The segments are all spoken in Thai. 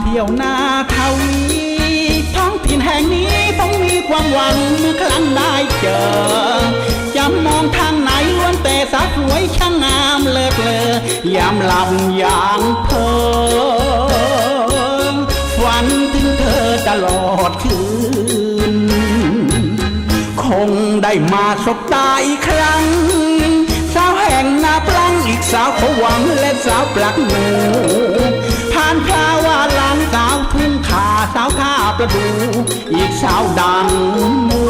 เที่ยวนาทวีท้องถิ่นแห่งนี้ต้องมีความหวังเมื่อครั้งได้เจอจะมองทางไหนล้วนแต่สาวสวยช่างงามเลิศเลอยามหลับยามเพ้อฝันถึงเธอตลอดคืน คงได้มาสบตาอีกครั้ง สาวแห่งนาปลังอีกสาวขวังและสาวปลักหนูาวท่าประดู อีกสาวดังมู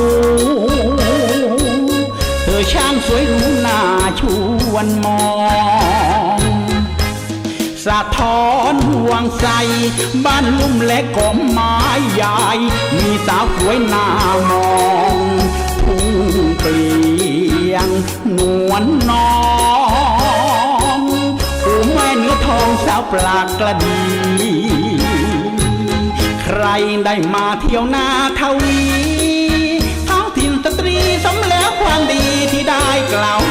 เธอช่างสวยรู้หน้าชวนมองสะท้อนห่วงใส บ้านลุ่มและกอมไม้ใหญ่มีสาวสวยหน้ามองทุ่งเปลียงนวลน้องผู้แม่เนื้อทองสาวปลากกระดี ใครได้มาเที่ยวนาทวีท้องถิ่นสตรีสมแล้วความดีที่ได้กล่าว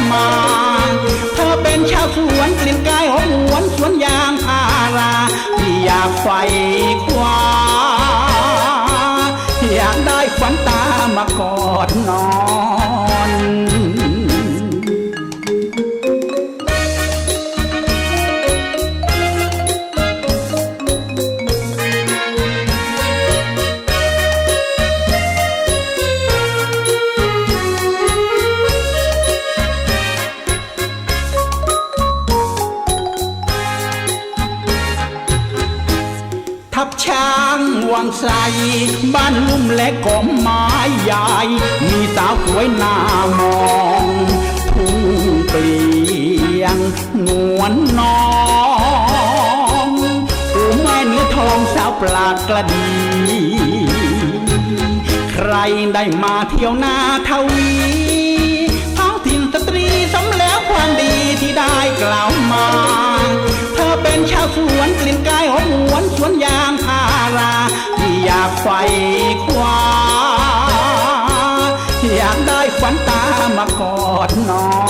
วังไสบ้านลุ่มและกอมไม้ใหญ่มีสาวสวยหน้ามองทุ่งเปลี่ยงนวลน้องผู้แม่เนื้อทองสาวปลากกระดี ใครได้มาเที่ยวนาทวีท้องถิ่นสตรีสมแล้วความดีที่ได้กล่าวมา เธอเป็นชาวสวนกลิ่นกายหอมหวนสวนยาง ไฟคว้าอยากได้ฝันตามากอดนอน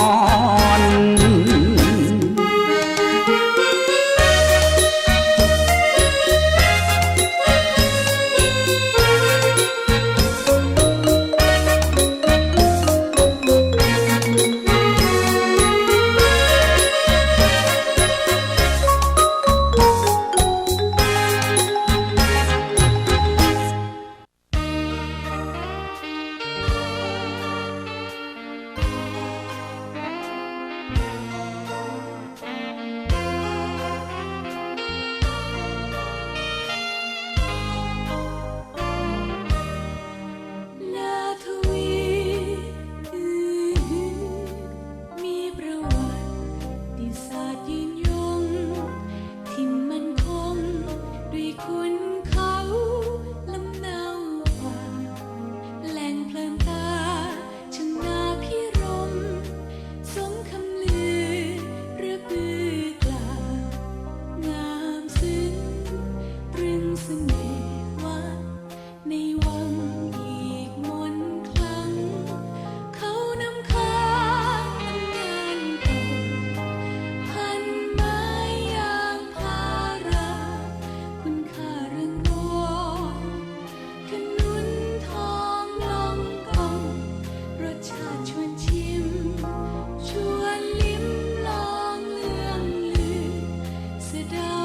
เ